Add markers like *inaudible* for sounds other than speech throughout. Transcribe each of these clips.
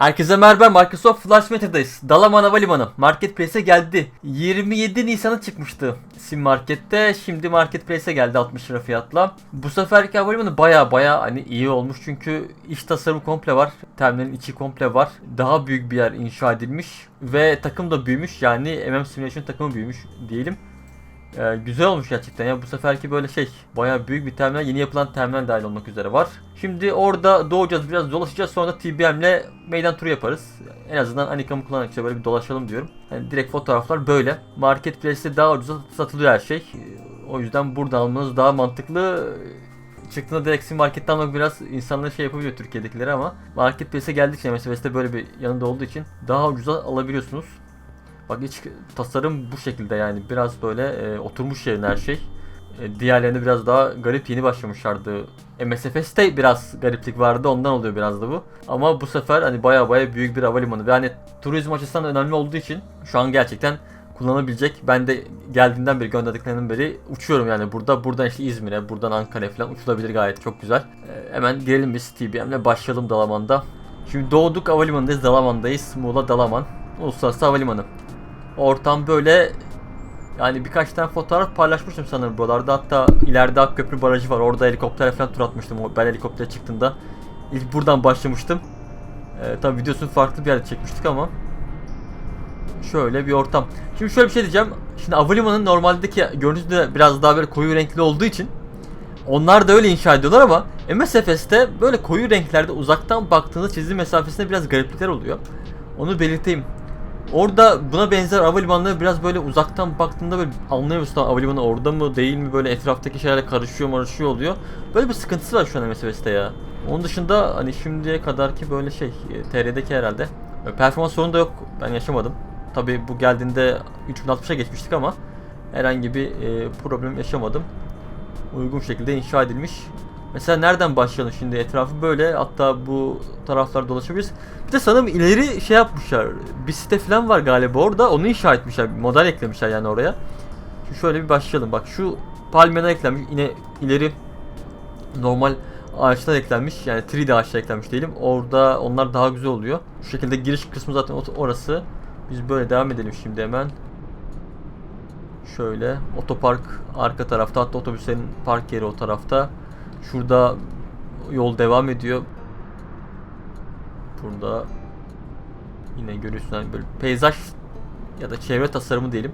Herkese merhaba Microsoft Flash Meta'dayız. Dalaman Havalimanı Marketplace'e geldi. 27 Nisan'a çıkmıştı Sim Market'te. Şimdi Marketplace'e geldi 60 lira fiyatla. Bu seferki havalimanı baya baya hani iyi olmuş çünkü iç tasarımı komple var. Terminalin içi komple var. Daha büyük bir yer inşa edilmiş ve takım da büyümüş. Yani MM Simulation takımı büyümüş diyelim. Ee, güzel olmuş gerçekten ya bu seferki böyle şey bayağı büyük bir terminal yeni yapılan terminal dahil olmak üzere var. Şimdi orada doğacağız biraz dolaşacağız sonra da TBM'le meydan turu yaparız. En azından Anika'mı kullanarak işte böyle bir dolaşalım diyorum. Yani direkt fotoğraflar böyle. Marketplace'te daha ucuza satılıyor her şey. Ee, O yüzden burada almanız daha mantıklı. Çıktığında direkt sim marketten almak biraz insanları şey yapabiliyor Türkiye'dekileri ama Marketplace'e geldikçe MSFS'te böyle bir yanında olduğu için daha ucuza alabiliyorsunuz. Bak iç tasarım bu şekilde yani biraz böyle e, oturmuş yerine her şey. E, diğerlerinde biraz daha garip yeni başlamışlardı. MSFS'te biraz gariplik vardı ondan oluyor biraz da bu. Ama bu sefer hani baya baya büyük bir havalimanı ve hani turizm açısından önemli olduğu için şu an gerçekten kullanabilecek. Ben de geldiğinden beri gönderdiklerinden beri uçuyorum yani burada. Buradan işte İzmir'e, buradan Ankara'ya falan uçulabilir gayet çok güzel. E, hemen girelim biz TBM'le başlayalım Dalaman'da. Şimdi doğduk havalimanındayız, Dalaman'dayız. Muğla Dalaman. Uluslararası Havalimanı. Ortam böyle yani birkaç tane fotoğraf paylaşmıştım sanırım buralarda. Hatta ileride Akköprü Barajı var. Orada helikopterle falan tur atmıştım. Ben helikoptere çıktığımda. İlk buradan başlamıştım. Ee, tabii videosunu farklı bir yerde çekmiştik ama. Şöyle bir ortam. Şimdi şöyle bir şey diyeceğim. Şimdi havalimanı normaldeki gördüğünüz de biraz daha böyle koyu renkli olduğu için onlar da öyle inşa ediyorlar ama MSFS'te böyle koyu renklerde uzaktan baktığınız çizim mesafesinde biraz gariplikler oluyor. Onu belirteyim. Orada buna benzer havalimanları biraz böyle uzaktan baktığında böyle anlayamıyorsun havalimanı orada mı değil mi böyle etraftaki şeylerle karışıyor marışıyor oluyor. Böyle bir sıkıntısı var şu an MSVS'te ya. Onun dışında hani şimdiye kadarki böyle şey e, TR'deki herhalde. E, Performans sorunu da yok ben yaşamadım. Tabi bu geldiğinde 3060'a geçmiştik ama herhangi bir e, problem yaşamadım. Uygun şekilde inşa edilmiş. Mesela nereden başlayalım şimdi etrafı böyle hatta bu taraflar dolaşabiliriz. Bir de sanırım ileri şey yapmışlar. Bir site falan var galiba orada. Onu inşa etmişler. Bir model eklemişler yani oraya. Şimdi şöyle bir başlayalım. Bak şu palmiyeler eklenmiş. Yine ileri normal ağaçlar eklenmiş. Yani 3D ağaçlar eklenmiş diyelim. Orada onlar daha güzel oluyor. Şu şekilde giriş kısmı zaten orası. Biz böyle devam edelim şimdi hemen. Şöyle otopark arka tarafta hatta otobüslerin park yeri o tarafta. Şurada yol devam ediyor. Burada yine görüyorsun böyle peyzaj ya da çevre tasarımı diyelim.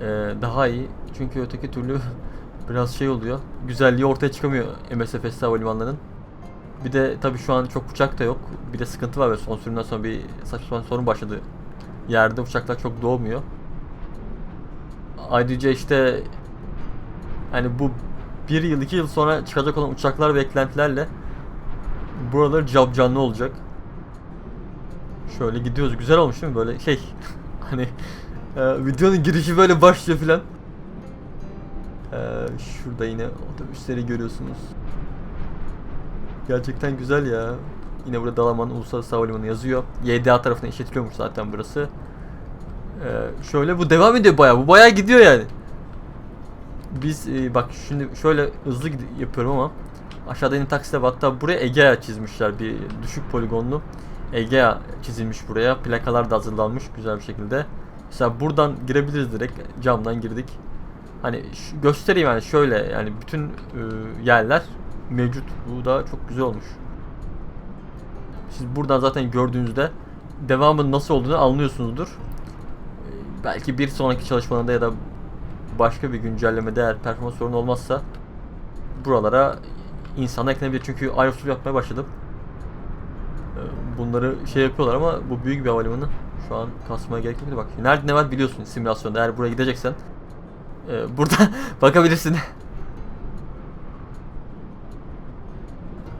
Ee, daha iyi. Çünkü öteki türlü *laughs* biraz şey oluyor. Güzelliği ortaya çıkamıyor MSFS havalimanlarının. Bir de tabii şu an çok uçak da yok. Bir de sıkıntı var ve son sürümden sonra bir saçma sapan sorun başladı. Yerde uçaklar çok doğmuyor. Ayrıca işte hani bu bir yıl iki yıl sonra çıkacak olan uçaklar ve eklentilerle buralar cap canlı olacak. Şöyle gidiyoruz. Güzel olmuş değil mi? Böyle şey *laughs* hani e, videonun girişi böyle başlıyor filan. E, şurada yine otobüsleri görüyorsunuz. Gerçekten güzel ya. Yine burada Dalaman Uluslararası Havalimanı yazıyor. YDA tarafından işletiliyormuş zaten burası. E, şöyle bu devam ediyor bayağı. Bu bayağı gidiyor yani. Biz e, bak şimdi şöyle hızlı yapıyorum ama aşağıda yine takside hatta buraya Egea çizmişler bir düşük poligonlu. Egea çizilmiş buraya. Plakalar da hazırlanmış güzel bir şekilde. Mesela buradan girebiliriz direkt. Camdan girdik. Hani göstereyim yani şöyle yani bütün e, yerler mevcut. Bu da çok güzel olmuş. Siz buradan zaten gördüğünüzde devamın nasıl olduğunu anlıyorsunuzdur. E, Belki bir sonraki çalışmalarında ya da başka bir güncellemede eğer performans sorunu olmazsa buralara insan eklenebilir. Çünkü aerosol yapmaya başladım. Ee, Bunları şey yapıyorlar ama bu büyük bir havalimanı. Şu an kasmaya gerek yok. Bak nerede ne var biliyorsun simülasyonda. Eğer buraya gideceksen e, *laughs* burada bakabilirsin.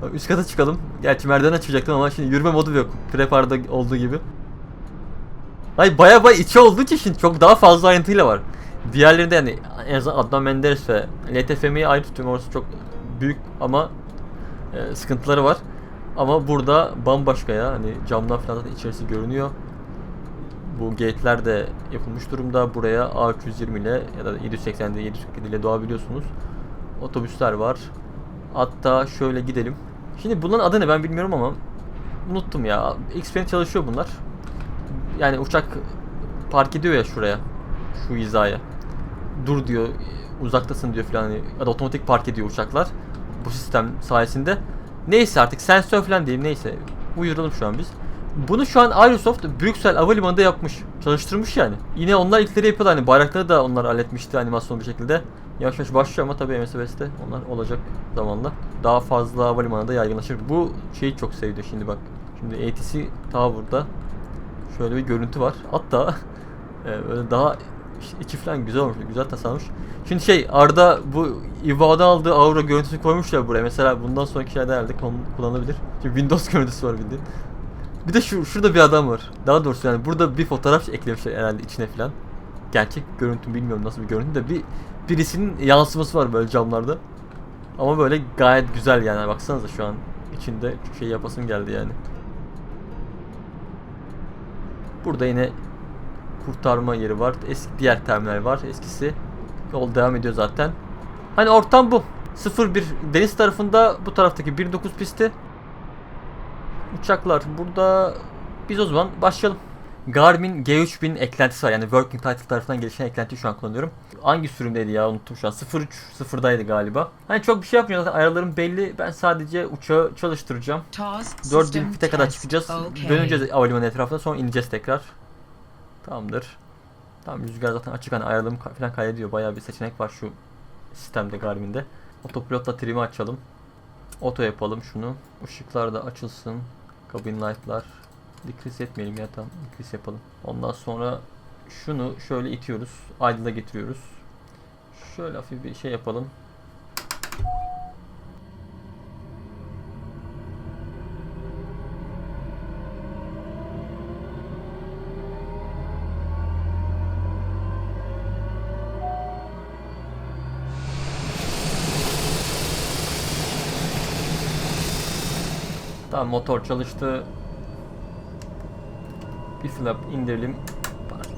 Bak, Üst kata çıkalım. Gerçi merdiven açacaktım ama şimdi yürüme modu yok. Prepar'da olduğu gibi. Ay baya baya içi olduğu için çok daha fazla ayrıntıyla var. Diğerlerinde yani en azından Adnan Menderes ve LTFM'yi ayrı tutuyorum orası çok büyük ama e, sıkıntıları var. Ama burada bambaşka ya hani camdan falan zaten içerisi görünüyor. Bu gate'ler de yapılmış durumda. Buraya A320 ile ya da 780 ile 747 ile doğabiliyorsunuz. Otobüsler var. Hatta şöyle gidelim. Şimdi bunların adı ne ben bilmiyorum ama unuttum ya. Xpeng çalışıyor bunlar. Yani uçak park ediyor ya şuraya. Şu hizaya. Dur diyor. Uzaktasın diyor falan. Ya da otomatik park ediyor uçaklar. Bu sistem sayesinde. Neyse artık sensör falan diyeyim neyse. Uyaralım şu an biz. Bunu şu an Aerosoft Brüksel Havalimanı'nda yapmış. Çalıştırmış yani. Yine onlar ilkleri yapıyorlar. Hani bayrakları da onlar halletmişti animasyon bir şekilde. Yavaş yavaş başlıyor ama tabii MSVS'de onlar olacak zamanla. Daha fazla havalimanında yaygınlaşır. Bu şeyi çok sevdi şimdi bak. Şimdi ATC Tower'da şöyle bir görüntü var. Hatta *laughs* e, böyle daha içi falan güzel olmuş. Güzel tasarlamış. Şimdi şey Arda bu İVA'da aldığı Aura görüntüsünü koymuş ya buraya. Mesela bundan sonraki şeylerde herhalde kullanılabilir. Çünkü Windows *laughs* görüntüsü var bildiğin. Bir de şu şurada bir adam var. Daha doğrusu yani burada bir fotoğraf eklemişler herhalde içine falan. Gerçek görüntü bilmiyorum nasıl bir görüntü de bir birisinin yansıması var böyle camlarda. Ama böyle gayet güzel yani baksanıza şu an içinde şey yapasım geldi yani. Burada yine kurtarma yeri var. Eski diğer terminal var. Eskisi yol devam ediyor zaten. Hani ortam bu. 01 deniz tarafında bu taraftaki 1.9 pisti. Uçaklar burada biz o zaman başlayalım. Garmin G3000 eklentisi var yani Working Title tarafından gelişen eklentiyi şu an kullanıyorum. Hangi sürümdeydi ya unuttum şu an 03 0'daydı galiba. Hani çok bir şey yapmıyor zaten ayarlarım belli. Ben sadece uçağı çalıştıracağım. 4000 fite kadar çıkacağız. Döneceğiz havalimanı etrafına sonra ineceğiz tekrar. Tamamdır. Tamam rüzgar zaten açık hani ka- falan kaydediyor. Bayağı bir seçenek var şu sistemde Garmin'de. Otopilotla trim'i açalım. Oto yapalım şunu. Işıklar da açılsın. Cabin light'lar. Decrease etmeyelim ya tamam decrease yapalım. Ondan sonra şunu şöyle itiyoruz. Idle'a getiriyoruz. Şöyle hafif bir şey yapalım. Motor çalıştı. Bir flap indirelim.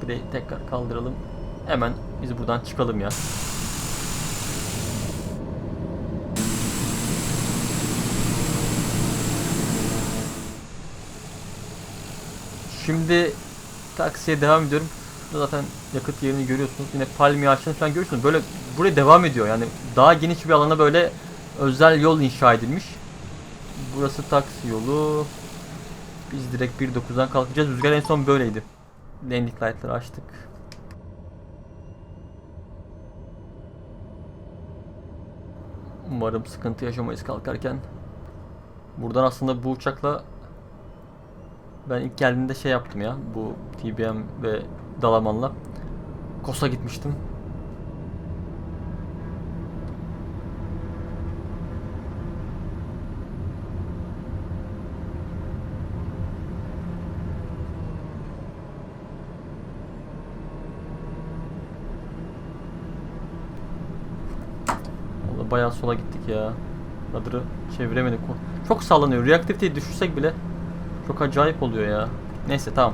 Bir de tekrar kaldıralım. Hemen biz buradan çıkalım ya. Şimdi taksiye devam ediyorum. Zaten yakıt yerini görüyorsunuz. Yine palmiye ağaçlarını falan görüyorsunuz. Böyle buraya devam ediyor. Yani daha geniş bir alana böyle özel yol inşa edilmiş. Burası taksi yolu. Biz direkt 1.9'dan kalkacağız. Rüzgar en son böyleydi. Landing light'ları açtık. Umarım sıkıntı yaşamayız kalkarken. Buradan aslında bu uçakla ben ilk geldiğimde şey yaptım ya. Bu TBM ve Dalaman'la Kosa gitmiştim. Sola gittik ya. Radırı çeviremedik. Çok sallanıyor. Reaktiviteyi düşürsek bile çok acayip oluyor ya. Neyse tamam.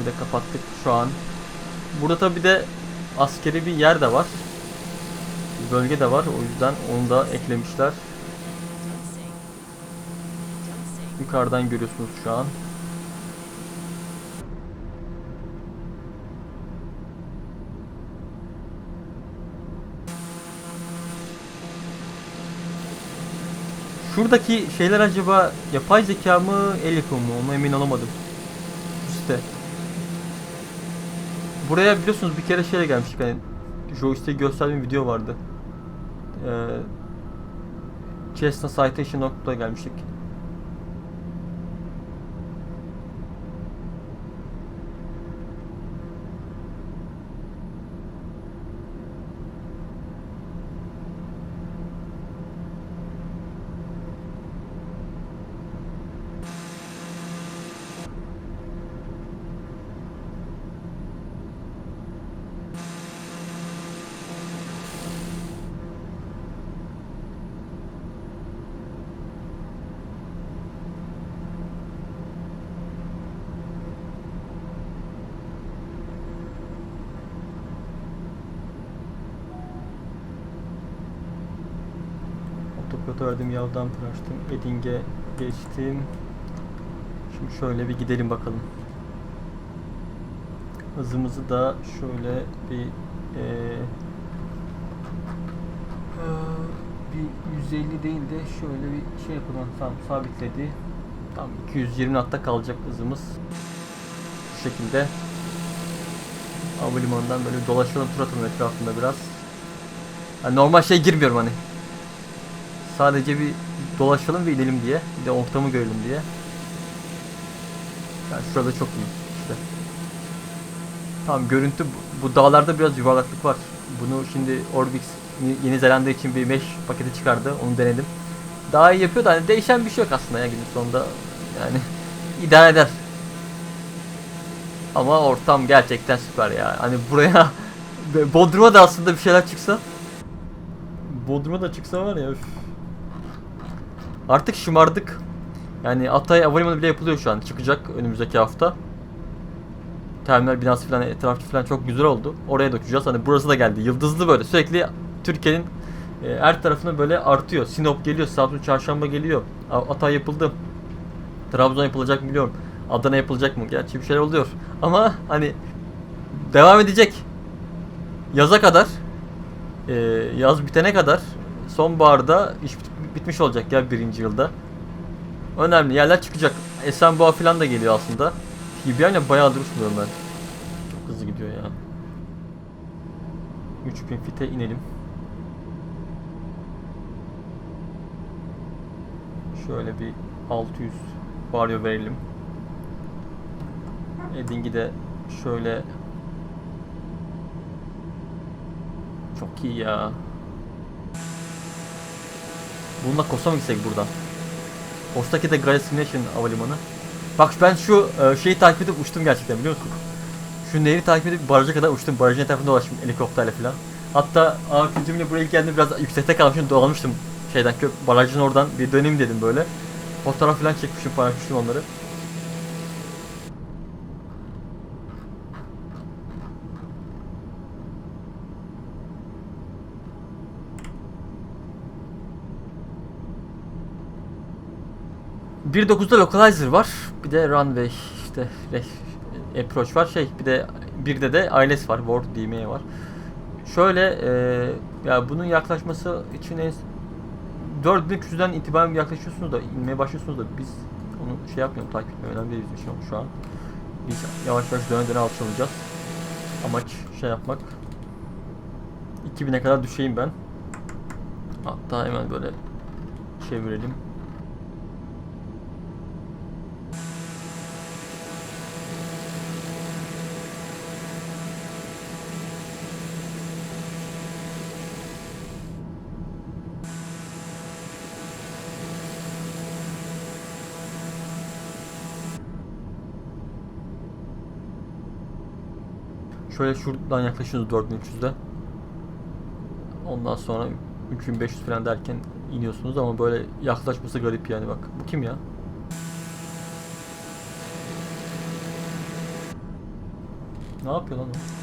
Bir de kapattık şu an. Burada tabi de askeri bir yer de var. Bir bölge de var. O yüzden onu da eklemişler. Yukarıdan görüyorsunuz şu an. Şuradaki şeyler acaba yapay zeka mı, el yapımı mı? Ona emin olamadım. Üste. Buraya biliyorsunuz bir kere şeyle gelmiştik hani joystick'i gösterdiğim video vardı. Ee, Cessna Citation noktada gelmiştik. Verdim yavdan tıraştım. Edding'e Geçtim. Şimdi şöyle bir gidelim bakalım. Hızımızı da şöyle bir eee eee, bir 150 değil de şöyle bir şey yapalım. Tam sabitledi. Tam 220 hatta kalacak hızımız. Bu şekilde. Havalimanından böyle dolaşalım tur atalım etrafında biraz. Yani normal şey girmiyorum hani. Sadece bir dolaşalım ve inelim diye. Bir de ortamı görelim diye. Yani şurada çok iyi işte. Tamam görüntü bu, bu dağlarda biraz yuvarlaklık var. Bunu şimdi Orbix Yeni- Zelanda için bir mesh paketi çıkardı. Onu denedim. Daha iyi yapıyor da hani değişen bir şey yok aslında ya günün sonunda. Yani *laughs* idare eder. Ama ortam gerçekten süper ya. Hani buraya *laughs* Bodrum'a da aslında bir şeyler çıksa. Bodrum'a da çıksa var ya. üf. Artık şımardık. Yani Atay Havalimanı bile yapılıyor şu an. Çıkacak önümüzdeki hafta. Terminal binası falan etrafı falan çok güzel oldu. Oraya da uçacağız. Hani burası da geldi. Yıldızlı böyle. Sürekli Türkiye'nin e, her tarafına böyle artıyor. Sinop geliyor. Samsun Çarşamba geliyor. Atay yapıldı. Trabzon yapılacak mı biliyorum. Adana yapılacak mı? Gerçi bir şeyler oluyor. Ama hani devam edecek. Yaza kadar e, yaz bitene kadar sonbaharda iş bit- bitmiş olacak ya birinci yılda. Önemli yerler çıkacak. Esenboğa falan da geliyor aslında. İbrahim'le bayağı duruşmuyorum ben. Çok hızlı gidiyor ya. 3000 fite inelim. Şöyle bir 600 varyo verelim. Edding'i de şöyle çok iyi ya. Bununla Kosa mı gitsek buradan? Kostaki de Grand Simulation havalimanı. Bak ben şu e, şeyi takip edip uçtum gerçekten biliyor musun? Şu nehri takip edip baraja kadar uçtum. Barajın etrafında dolaştım helikopterle falan. Hatta kültürümle buraya geldiğimde biraz yüksekte kalmışım dolanmıştım şeyden kö barajın oradan bir döneyim dedim böyle. Fotoğraf falan çekmişim paylaşmıştım onları. Bir dokuzda localizer var. Bir de runway işte approach var. Şey bir de bir de de ILS var. Word DMA var. Şöyle e, ya bunun yaklaşması için en 4300'den itibaren yaklaşıyorsunuz da inmeye başlıyorsunuz da biz onu şey yapmıyorum takip etmeye önemli değil bizim için şu an. Biz yavaş yavaş döne döne alçalacağız. Amaç şey yapmak. 2000'e kadar düşeyim ben. Hatta hemen böyle çevirelim. Şöyle şuradan yaklaşıyoruz 4300'de. Ondan sonra 3500 falan derken iniyorsunuz ama böyle yaklaşması garip yani bak. Bu kim ya? Ne yapıyor lan o?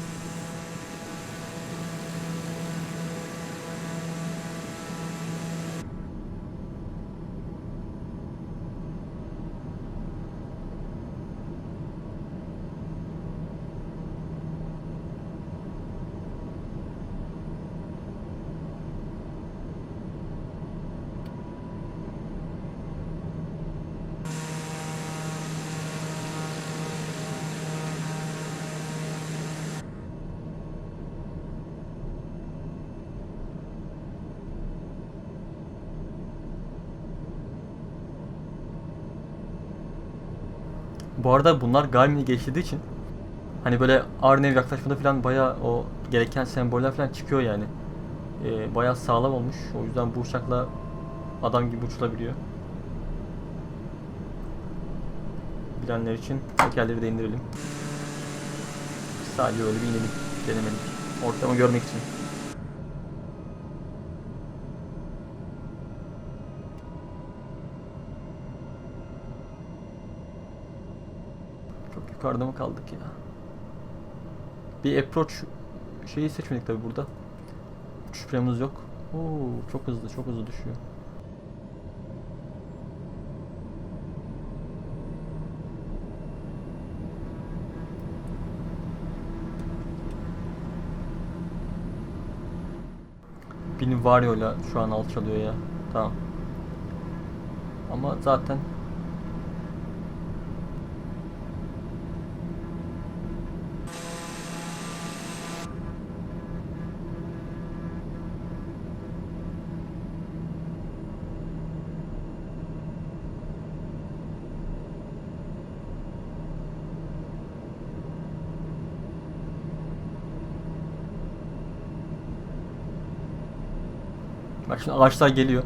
Bu arada bunlar Garmin'i geçtiği için hani böyle Arnev yaklaşmada falan baya o gereken semboller falan çıkıyor yani. Ee, baya sağlam olmuş. O yüzden bu uçakla adam gibi uçulabiliyor. Bilenler için tekerleri de indirelim. Sadece öyle bir inelim. Denemelik. Ortamı görmek için. yukarıda mı kaldık ya? Bir approach şeyi seçmedik tabi burada. Uçuş planımız yok. Oo, çok hızlı çok hızlı düşüyor. Benim varyoyla şu an alçalıyor ya. Tamam. Ama zaten Bak şimdi ağaçlar geliyor.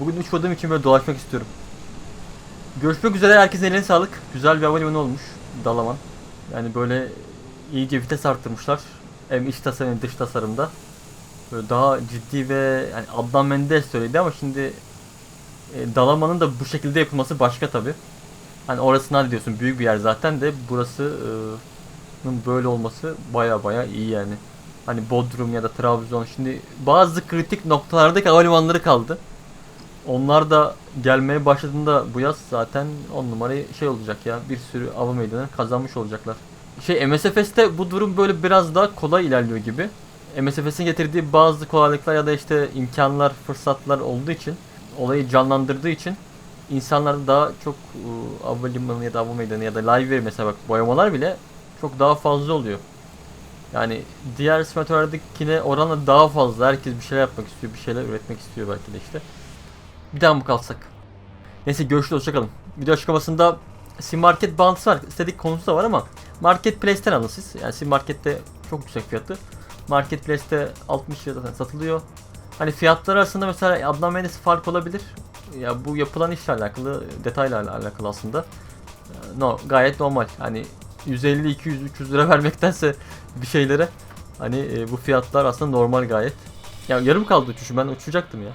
Bugün uçmadığım için böyle dolaşmak istiyorum. Görüşmek üzere herkesin eline sağlık. Güzel bir havalimanı olmuş Dalaman. Yani böyle iyice vites arttırmışlar. Hem iç tasarım hem dış tasarımda. Böyle daha ciddi ve yani Adnan Menderes söyledi ama şimdi e, Dalaman'ın da bu şekilde yapılması başka tabi. Hani orasını hadi diyorsun büyük bir yer zaten de burası e, böyle olması baya baya iyi yani. Hani Bodrum ya da Trabzon şimdi bazı kritik noktalardaki havalimanları kaldı. Onlar da gelmeye başladığında bu yaz zaten on numarayı şey olacak ya bir sürü hava meydanı kazanmış olacaklar. Şey MSFS'te bu durum böyle biraz daha kolay ilerliyor gibi. MSFS'in getirdiği bazı kolaylıklar ya da işte imkanlar, fırsatlar olduğu için olayı canlandırdığı için insanlar daha çok e, havalimanı ya da hava meydanı ya da live mesela bak boyamalar bile çok daha fazla oluyor. Yani diğer simülatörlerdekine oranla daha fazla herkes bir şeyler yapmak istiyor, bir şeyler üretmek istiyor belki de işte. Bir daha mı kalsak? Neyse görüşürüz hoşçakalın. Video açıklamasında Sim Market bağlantısı var. İstedik konusu da var ama Marketplace'ten alın siz. Yani Sim Market'te çok yüksek fiyatı. Marketplace'te 60 liradan satılıyor. Hani fiyatlar arasında mesela Adnan Menderes fark olabilir. Ya bu yapılan işle alakalı, detayla alakalı aslında. Ee, No, gayet normal. Hani 150, 200, 300 lira *laughs* vermektense bir şeylere hani e, bu fiyatlar aslında normal gayet. Ya yarım kaldı uçuşu ben uçacaktım ya.